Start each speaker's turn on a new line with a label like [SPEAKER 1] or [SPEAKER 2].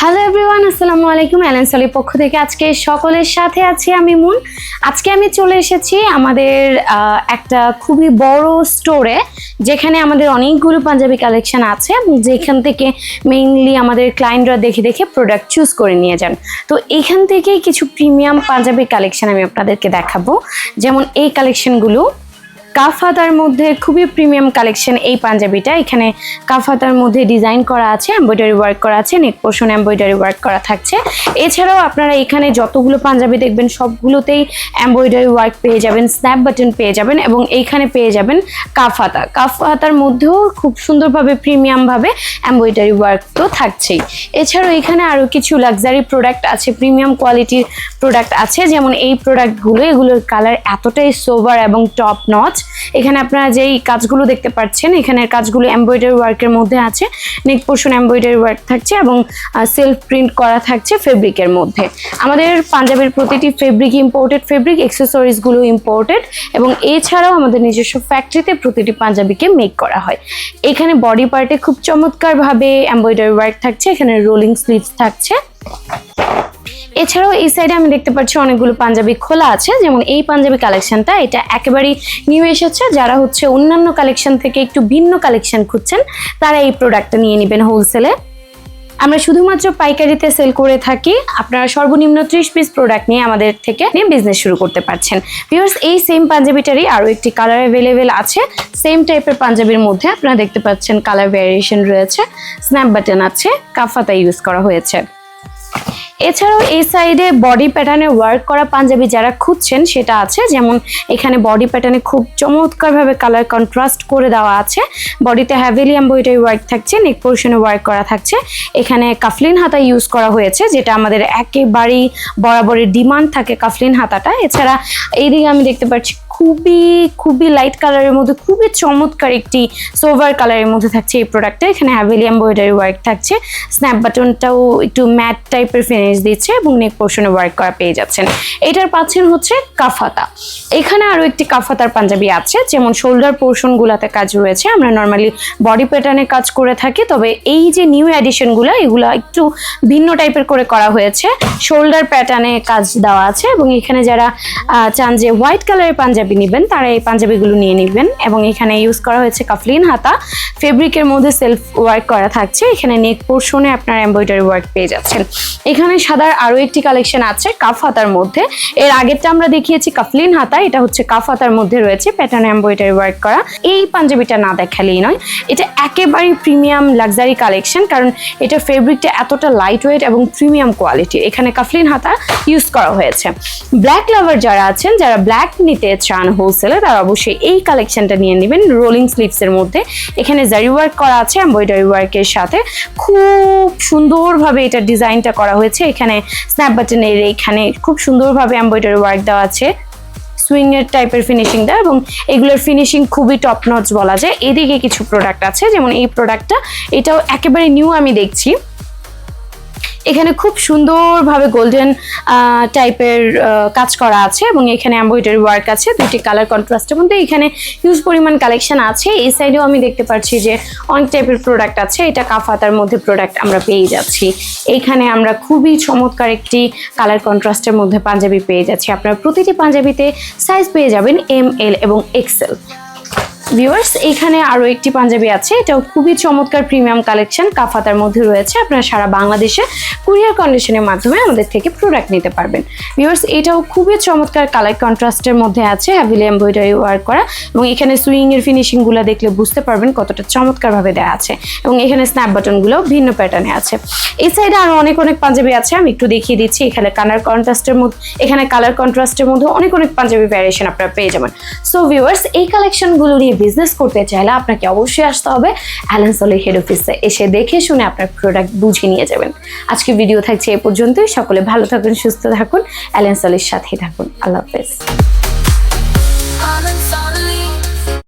[SPEAKER 1] Hello everyone আসসালামু আলাইকুম। Allen সলির পক্ষ থেকে আজকে সকলের সাথে আছি আমি মুন। আজকে আমি চলে এসেছি আমাদের একটা খুবই বড় স্টোরে যেখানে আমাদের অনেকগুলো পাঞ্জাবি কালেকশন আছে। যেখান থেকে মেইনলি আমাদের ক্লায়েন্টরা দেখে দেখে প্রোডাক্ট চুজ করে নিয়ে যান। তো এখান থেকে কিছু প্রিমিয়াম পাঞ্জাবি কালেকশন আমি আপনাদেরকে দেখাবো। যেমন এই কালেকশনগুলো কাফাতার মধ্যে খুবই প্রিমিয়াম কালেকশন এই পাঞ্জাবিটা। এখানে কাফাতার মধ্যে ডিজাইন করা আছে এমব্রয়ডারি ওয়ার্ক করা আছে নেক পোর্শন এমব্রয়ডারি ওয়ার্ক করা থাকছে। এছাড়াও আপনারা এখানে যতগুলো পাঞ্জাবি দেখবেন, সবগুলোতেই এমব্রয়ডারি ওয়ার্ক পেয়ে যাবেন স্ন্যাপ বাটন পেয়ে যাবেন এবং এইখানে পেয়ে যাবেন কাফাতা। কাফাতার মধ্যেও খুব সুন্দরভাবে প্রিমিয়ামভাবে এমব্রয়ডারি ওয়ার্ক তো থাকছেই। এছাড়াও এখানে আরও কিছু লাক্সারি প্রোডাক্ট আছে প্রিমিয়াম কোয়ালিটির প্রোডাক্ট আছে। যেমন এই প্রোডাক্টগুলো এগুলোর কালার এতটাই সোভার এবং টপ নচ এখানে আপনারা যেই কাজগুলো দেখতে পাচ্ছেন, এখানের কাজগুলো এমব্রয়ডারি ওয়ার্কের মধ্যে আছে। নেক পোর্শন এমব্রয়ডারি ওয়ার্ক থাকছে এবং সেলফ প্রিন্ট করা থাকছে ফেব্রিকের মধ্যে। আমাদের পাঞ্জাবের প্রতিটি ফেব্রিক ইম্পোর্টেড ফেব্রিক অ্যাক্সেসরিজগুলো ইম্পোর্টেড এবং এছাড়াও আমাদের নিজস্ব ফ্যাক্টরিতে প্রতিটি পাঞ্জাবিকে মেক করা হয়। এখানে বডি পার্টে খুব চমৎকারভাবে এমব্রয়ডারি ওয়ার্ক থাকছে, এখানে রোলিং স্লিভস থাকছে। এছাড়াও এই সাইডে আমি দেখতে পাচ্ছি অনেকগুলো পাঞ্জাবি খোলা আছে, যেমন এই পাঞ্জাবি কালেকশনটা এটা একেবারেই নিউ এসেছে। যারা হচ্ছে অন্যান্য কালেকশন থেকে একটু ভিন্ন কালেকশন খুঁজছেন, তারা এই প্রোডাক্টটা নিয়ে নেবেন হোলসেলে আমরা শুধুমাত্র পাইকারিতে সেল করে থাকি, আপনারা সর্বনিম্ন ত্রিশ পিস প্রোডাক্ট নিয়ে আমাদের থেকে নিয়ে বিজনেস শুরু করতে পারছেন। ভিউয়ার্স এই সেম পাঞ্জাবিটারই আরও একটি কালার অ্যাভেলেবেল আছে। সেম টাইপের পাঞ্জাবির মধ্যে আপনারা দেখতে পাচ্ছেন কালার ভ্যারিয়েশন রয়েছে। স্ন্যাপ বাটন আছে কাফাতা ইউজ করা হয়েছে। এছাড়াও এই সাইডে বডি প্যাটার্নে ওয়ার্ক করা পাঞ্জাবি যারা খুঁজছেন, সেটা আছে। যেমন এখানে বডি প্যাটার্নে খুব চমৎকারভাবে কালার কন্ট্রাস্ট করে দেওয়া আছে। বডিতে হ্যাভেলি এমব্রয়ডারি ওয়ার্ক থাকছে নেক পোর্শনে ওয়ার্ক করা থাকছে। এখানে কাফলিন হাতা ইউজ করা হয়েছে, যেটা আমাদের একেবারেই বরাবরের ডিমান্ড থাকে কাফলিন হাতাটা। এছাড়া এইদিকে আমি দেখতে পাচ্ছি খুবই খুবই লাইট কালারের মধ্যে, খুবই চমৎকার একটি সোভার কালারের মধ্যে থাকছে এই প্রোডাক্টটা এখানে হ্যাভেলি এমব্রয়ডারি ওয়ার্ক থাকছে। স্ন্যাপ বাটনটাও একটু ম্যাট টাইপের ফিনিশ দিচ্ছে এবং নেক পোর্শনে ওয়ার্ক করা পেয়ে যাচ্ছেন। এটার পাচ্ছেন হচ্ছে কাফাতা। এখানে আরও একটি কাফাতার পাঞ্জাবি আছে, যেমন শোল্ডার পোর্শনগুলোতে কাজ রয়েছে। আমরা নর্মালি বডি প্যাটার্নে কাজ করে থাকি, তবে এই যে নিউ অ্যাডিশনগুলো এগুলো একটু ভিন্ন টাইপের করে করা হয়েছে। শোল্ডার প্যাটার্নে কাজ দেওয়া আছে এবং এখানে যারা চান যে হোয়াইট কালারের পাঞ্জাবি নেবেন, তারা এই পাঞ্জাবিগুলো নিয়ে নেবেন এবং এখানে ইউজ করা হয়েছে কাফলিন হাতা। ফেব্রিকের মধ্যে সেলফ ওয়ার্ক করা থাকছে, এখানে নেক পোর্শনে আপনার এমব্রয়ডারি ওয়ার্ক পেয়ে যাচ্ছেন। এখানে সাদার আরও একটি কালেকশন আছে, কাফ হাতার মধ্যে। এর আগেরটা আমরা দেখিয়েছি কাফলিন হাতা, এটা হচ্ছে কাফ হাতার মধ্যে রয়েছে প্যাটার্ন এমব্রয়ডারি ওয়ার্ক করা। এই পাঞ্জাবিটা না দেখালেই নয়, এটা একেবারেই প্রিমিয়াম লাক্সারি কালেকশন কারণ এটা ফেব্রিকটা এতটা লাইট ওয়েট এবং প্রিমিয়াম কোয়ালিটি এখানে কাফলিন হাতা ইউজ করা হয়েছে। ব্ল্যাক লাভার যারা আছেন, যারা ব্ল্যাক নিতে চান হোলসেলে তারা অবশ্যই এই কালেকশনটা নিয়ে নেবেন রোলিং স্লিভসের মধ্যে। এখানে জারি ওয়ার্ক করা আছে এমব্রয়ডারি ওয়ার্কের সাথে। খুব সুন্দরভাবে এটা ডিজাইনটা করা হয়েছে। এখানে স্ন্যাপ বাটনের এখানে খুব সুন্দরভাবে এমব্রয়ডারি ওয়ার্ক দেওয়া আছে। সুইং এর টাইপের ফিনিশিং দেয় এবং এগুলোর ফিনিশিং খুবই টপ নচ বলা যায়। এদিকে কিছু প্রোডাক্ট আছে, যেমন এই প্রোডাক্টটা এটাও একেবারে নিউ আমি দেখছি। এখানে খুব সুন্দরভাবে গোল্ডেন টাইপের কাজ করা আছে এবং এখানে এমব্রয়ডারি ওয়ার্ক আছে দুটি কালার কন্ট্রাস্টের মধ্যে এখানে হিউজ পরিমাণ কালেকশন আছে। এই সাইডেও আমি দেখতে পাচ্ছি যে অনেক টাইপের প্রোডাক্ট আছে, এটা কাফাতার মধ্যে প্রোডাক্ট আমরা পেয়ে যাচ্ছি। এখানে আমরা খুবই চমৎকার একটি কালার কন্ট্রাস্টের মধ্যে পাঞ্জাবি পেয়ে যাচ্ছি। আপনারা প্রতিটি পাঞ্জাবিতে সাইজ পেয়ে যাবেন এম এল এবং এক্সেল ভিউয়ার্স এখানে আরও একটি পাঞ্জাবি আছে। এটাও খুবই চমৎকার প্রিমিয়াম কালেকশন কাফাতার মধ্যে রয়েছে। আপনারা সারা বাংলাদেশে কুরিয়ার কন্ডিশনের মাধ্যমে আমাদের থেকে প্রোডাক্ট নিতে পারবেন। ভিউয়ার্স এটাও খুবই চমৎকার কালার কন্ট্রাস্টের মধ্যে আছে হ্যাভিলি এমব্রয়ডারি ওয়ার্ক করা। এবং এখানে সুইং এর ফিনিশিংগুলো দেখলে বুঝতে পারবেন কতটা চমৎকারভাবে দেওয়া আছে। এবং এখানে স্ন্যাপ বাটনগুলো ভিন্ন প্যাটার্নে আছে। এই সাইডে আরও অনেক অনেক পাঞ্জাবি আছে, আমি একটু দেখিয়ে দিচ্ছি। এখানে কালার কন্ট্রাস্টের মধ্যে, এখানে কালার কন্ট্রাস্টের মধ্যে অনেক অনেক পাঞ্জাবি ভ্যারিয়েশন আপনারা পেয়ে যাবেন। সো ভিউয়ার্স এই কালেকশনগুলো নিয়ে বিজনেস করতে চাইলে আপনাকে অবশ্যই আসতে হবে অ্যালেন্সলের হেড অফিসে এসে দেখে শুনে আপনার প্রোডাক্ট বুঝে নিয়ে যাবেন। আজকে ভিডিও থাকছে এ পর্যন্তই। সকলে ভালো থাকুন, সুস্থ থাকুন। অ্যালেন্সলের সাথেই থাকুন। আল্লাহ হাফেজ।